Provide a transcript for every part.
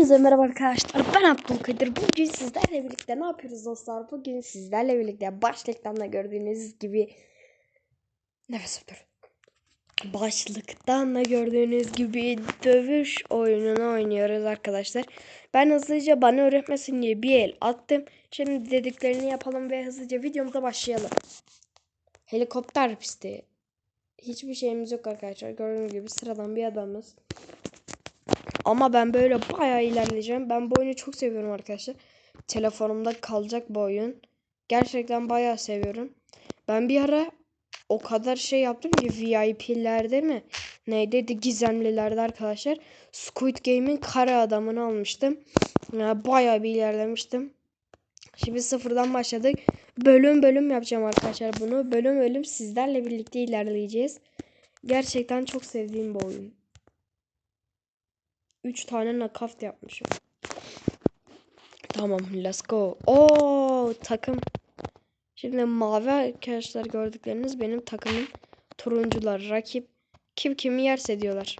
Hepinize merhaba arkadaşlar. Ben Abdülkadir. Bugün sizlerle birlikte ne yapıyoruz dostlar? Bugün sizlerle birlikte başlıktan da gördüğünüz gibi nefes dur. Başlıktan da gördüğünüz gibi dövüş oyununu oynuyoruz arkadaşlar. Ben hızlıca bana öğretmesin diye bir el attım. Şimdi dediklerini yapalım ve hızlıca videomuza başlayalım. Helikopter pisti. Hiçbir şeyimiz yok arkadaşlar. Gördüğünüz gibi sıradan bir adamız. Ama ben böyle bayağı ilerleyeceğim. Ben bu oyunu çok seviyorum arkadaşlar. Telefonumda kalacak bu oyun. Gerçekten bayağı seviyorum. Ben bir ara o kadar şey yaptım ki VIP'lerde mi? Neydeydi? Gizemlilerde arkadaşlar. Squid Game'in kara adamını almıştım. Yani bayağı bir ilerlemiştim. Şimdi sıfırdan başladık. Bölüm bölüm yapacağım arkadaşlar bunu. Bölüm bölüm sizlerle birlikte ilerleyeceğiz. Gerçekten çok sevdiğim bir oyun. 3 tane nakavt yapmışım. Tamam let's go. Oo takım. Şimdi mavi arkadaşlar gördükleriniz benim takımım. Turuncular rakip. Kim kimi yerse diyorlar.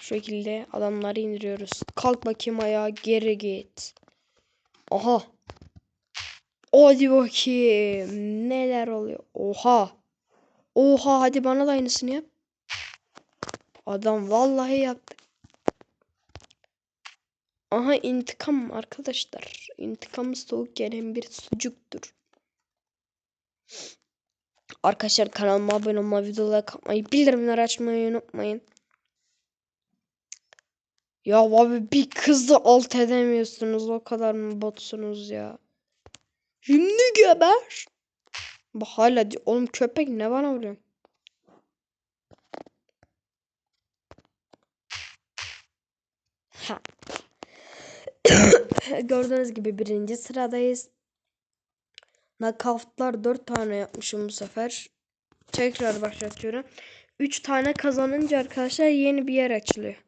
Şu şekilde adamları indiriyoruz. Kalk bakayım ayağa geri git. Aha. Hadi bakayım. Neler oluyor? Oha. Oha hadi bana da aynısını yap. Adam vallahi yaptı. Aha intikam arkadaşlar. İntikam soğuk gelen bir sucuktur. Arkadaşlar kanalıma abone olmayı, videoları kapmayı, bildirimleri açmayı unutmayın. Ya abi bir kızı alt edemiyorsunuz. O kadar mı botsunuz ya? Şimdi geber. Bak hala oğlum köpek ne bana vuruyor? Ha. Gördüğünüz gibi birinci sıradayız. Nakavtlar 4 tane yapmışım bu sefer. Tekrar başlatıyorum. 3 tane kazanınca arkadaşlar yeni bir yer açılıyor.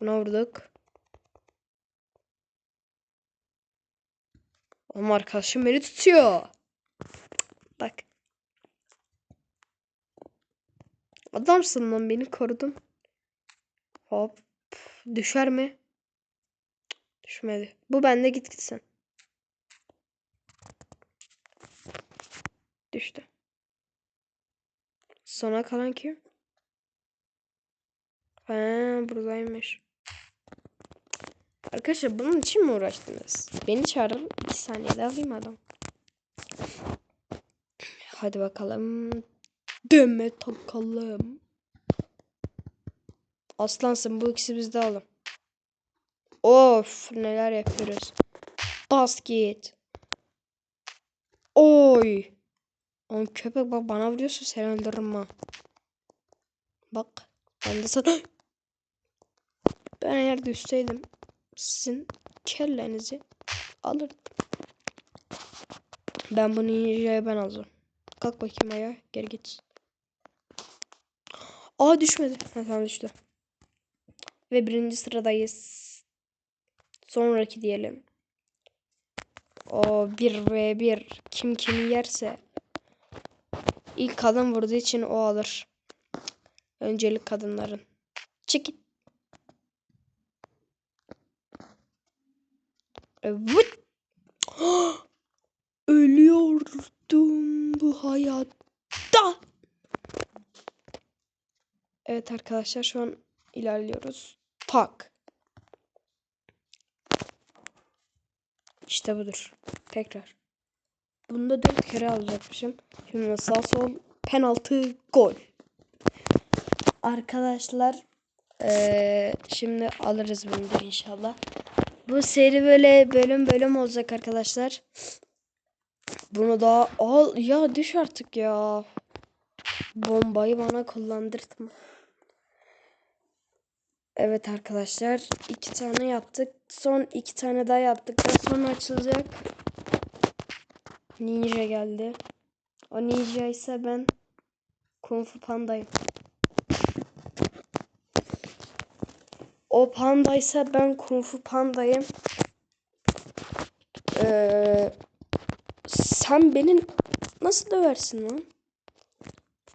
Buna vurduk. Ama arkadaşım beni tutuyor. Bak. Adamsın lan beni korudun. Hop. Düşer mi? Düşmedi. Bu bende git gitsin. Düştü. Sona kalan kim? Ha, buradaymış. Arkadaşlar bunun için mi uğraştınız? Beni çağırın. Bir saniyede alayım adam. Hadi bakalım. Deme takalım. Aslansın bu ikisi bizde alın. Of neler yapıyoruz. Basket. Oy. Oğlum köpek bak bana vuruyorsun sen öldürürüm ha. Bak. Ben de sana... Ben eğer düşseydim sizin kellenizi alırdım. Ben bunu ninja'ya ben alacağım. Kalk bakayım ayağa. Geri git. Aa düşmedi. Ha tamam düştü. Ve birinci sıradayız. Sonraki diyelim. O 1 v 1 kim kimi yerse ilk kadın vurduğu için o alır. Öncelik kadınların. Çekil. Evet. Ölüyordum bu hayatta. Evet arkadaşlar şu an ilerliyoruz. Tak. İşte budur. Tekrar. Bunda dört kere alacakmışım. Şimdi sağ sol penaltı gol. Arkadaşlar ee, şimdi alırız bunu da inşallah. Bu seri böyle bölüm bölüm olacak arkadaşlar. Bunu da al ya düş artık ya. Bombayı bana kullandırtma. Evet arkadaşlar iki tane yaptık. Son iki tane daha yaptıktan sonra açılacak. Ninja geldi. O ninja ise ben Kung Fu Panda'yım. O panda ise ben Kung Fu Panda'yım. Ee, sen beni nasıl döversin lan?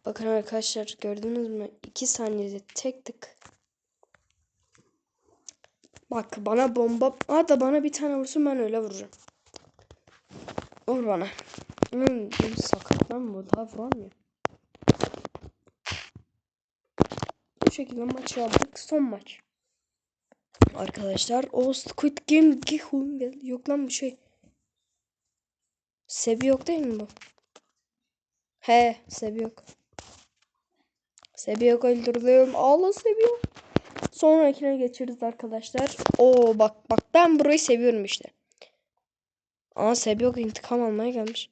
Bakın arkadaşlar gördünüz mü? 2 saniyede tek tık Bak bana bomba... Da bana bir tane vursun ben öyle vuracağım. Vur bana. Hmm, bu sakat lan bu daha vuramıyor. Bu şekilde maçı aldık. Son maç. Arkadaşlar o Squid Game Gihun. Yok lan bu şey. Sebi yok değil mi bu? He Sebi yok. Sebi yok öldürdüm. Ağla Sebi yok. Sonrakine geçeriz arkadaşlar. Oo bak bak ben burayı seviyorum işte. Aa Sebi yok intikam almaya gelmiş.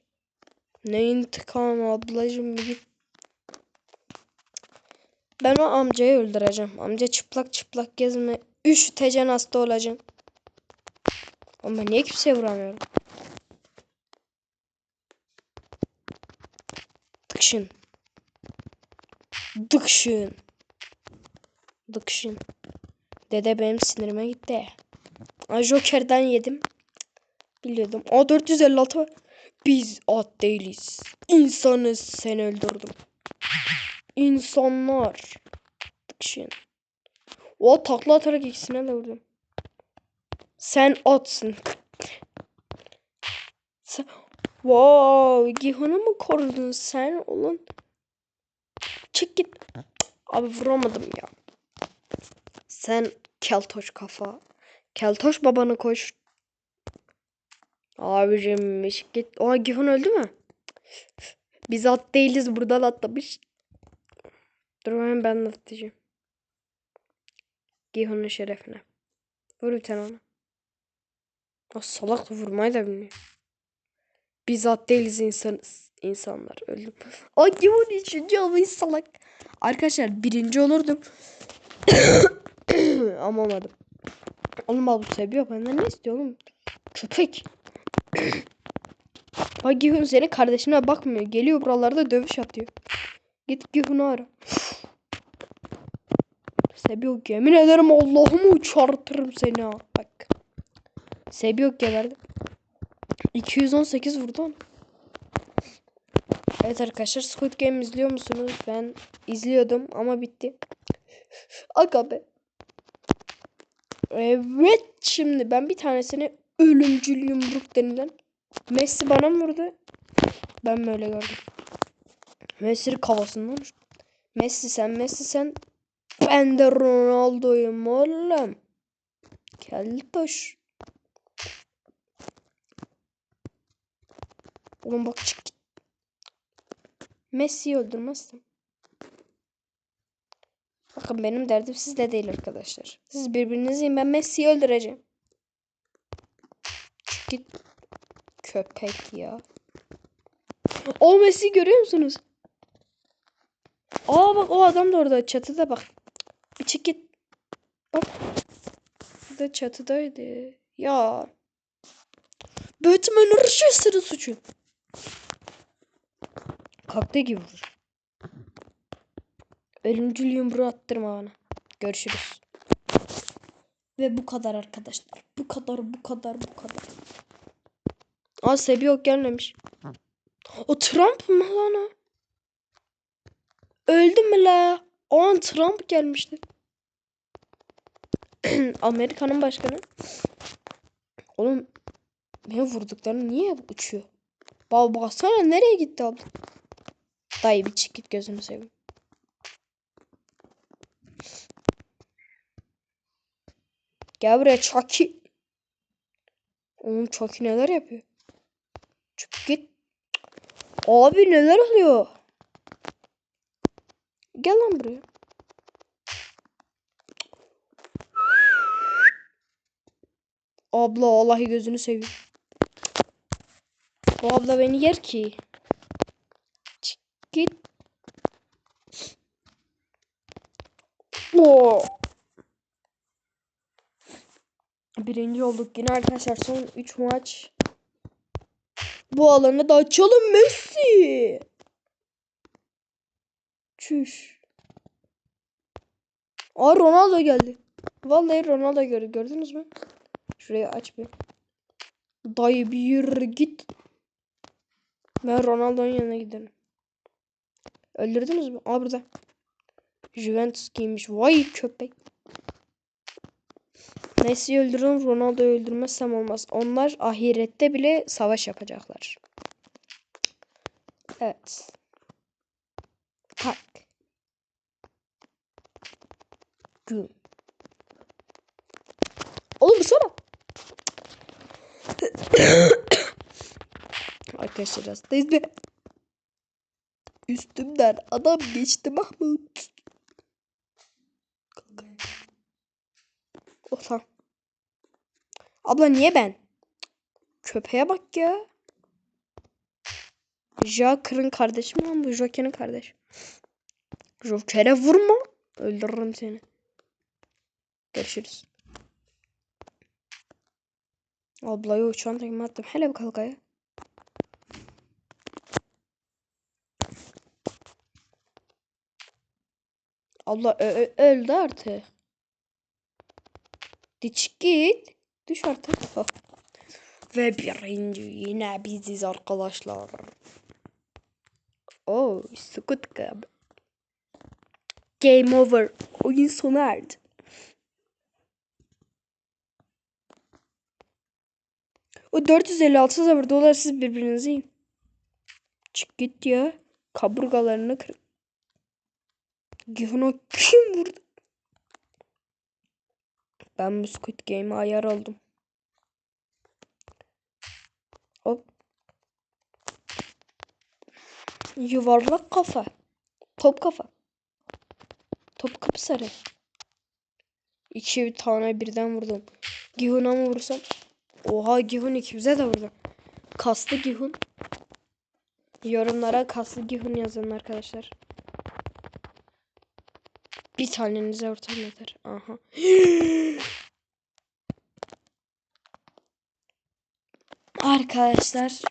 Ne intikam ablacım git. Ben o amcayı öldüreceğim. Amca çıplak çıplak gezme. Üç tecen hasta olacağım. Ama niye kimseye vuramıyorum? Dıkşın. Dıkşın. Dıkşın. Dede benim sinirime gitti. Aa, Joker'den yedim. Biliyordum. Aa 456 var. Biz at değiliz. İnsanız sen öldürdüm. İnsanlar. Dıkşın. O takla atarak ikisine de vurdum. Sen atsın. Sen... Wow, Gihun'u mu korudun sen oğlum? Çık git. Abi vuramadım ya. Sen keltoş kafa. Keltoş babanı koş. Abicim çık git. Oha Gihun öldü mü? Biz at değiliz buradan atlamış. Dur hemen ben atlayacağım. Gihun'un şerefine. Vur bir tane ona. O salak vurmayı da bilmiyor. Biz at değiliz insanız. İnsanlar öldüm. Ay Gihun üçüncü olmayı salak. Arkadaşlar birinci olurdum. Ama olmadım. Oğlum abi seviyor benden ne istiyor oğlum? Köpek. Bak Gihun senin kardeşine bakmıyor. Geliyor buralarda dövüş atıyor. Git Gihun'u ara. Sebiyo yemin ederim Allah'ımı çarptırırım seni ha. Bak. Sebiyo geberdi. 218 vurdu onu. Evet arkadaşlar Squid Game izliyor musunuz? Ben izliyordum ama bitti. Aga be. Evet şimdi ben bir tanesini ölümcül yumruk denilen Messi bana mı vurdu? Ben mi öyle gördüm? Messi'nin kafasından. Messi sen Messi sen ben de Ronaldo'yum oğlum. Keltoş. Oğlum bak çık git. Messi'yi öldürmezsin. Bakın benim derdim sizde değil arkadaşlar. Siz birbirinizi ben Messi'yi öldüreceğim. Çık git. Köpek ya. O Messi görüyor musunuz? Aa bak o adam da orada çatıda bak. Çık git. Bak. Burada çatıdaydı. Ya. Batman Rochester'ın suçu. Kalktı gibi vurur. Ölümcül yumruğu attırma bana. Görüşürüz. Ve bu kadar arkadaşlar. Bu kadar, bu kadar, bu kadar. Aa Sebi yok gelmemiş. O Trump mı lan o? Öldü mü la? O an Trump gelmişti. Amerika'nın başkanı. Oğlum beni vurduklarını niye uçuyor? Baba baksana nereye gitti abla? Dayı bir çık git gözünü seveyim. Gel buraya Chucky. Oğlum Chucky neler yapıyor? Çık git. Abi neler oluyor? Gel lan buraya. Abla Allah'ı gözünü seveyim. Bu abla beni yer ki. Çık git. Oo. Birinci olduk yine arkadaşlar son 3 maç. Bu alanı da açalım Messi. Çüş. Aa Ronaldo geldi. Vallahi Ronaldo gördü. Gördünüz mü? Şurayı aç bir. Dayı bir git. Ben Ronaldo'nun yanına giderim. Öldürdünüz mü? Aa burada. Juventus giymiş. Vay köpek. Messi'yi öldürün Ronaldo'yu öldürmezsem olmaz. Onlar ahirette bile savaş yapacaklar. Evet. Tak. Güm. Oğlum sana. Arkadaşlar hastayız be. Üstümden adam geçti Mahmut. Oh lan. Abla niye ben? Köpeğe bak ya. Joker'ın kardeşi mi lan bu? Joker'ın kardeşi. Joker'e vurma. Öldürürüm seni. Görüşürüz. Ablayı uçan tekme attım. Hele bir kalk ayağa. Abla öldü artık. Diç git. Düş artık. Ve birinci yine biziz arkadaşlar. Oh, Squid Game. Game over. Oyun sona erdi. O 456 sabır dolar siz birbirinizi yiyin. Çık git ya. Kaburgalarını kır. Gihun'a kim vurdu? Ben bu Squid Game'e ayar oldum. Hop. Yuvarlak kafa. Top kafa. Top kapı sarı. İki tane birden vurdum. Gihun'a mı vursam? Oha Gihun ikimize de vurdu. Kaslı Gihun. Yorumlara kaslı Gihun yazın arkadaşlar. Bir tanenize ortam yeter. Aha. Arkadaşlar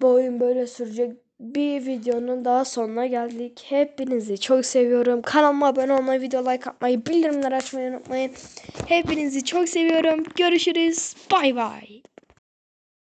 bu oyun böyle sürecek. Bir videonun daha sonuna geldik. Hepinizi çok seviyorum. Kanalıma abone olmayı, video like atmayı, bildirimleri açmayı unutmayın. Hepinizi çok seviyorum. Görüşürüz. Bay bay.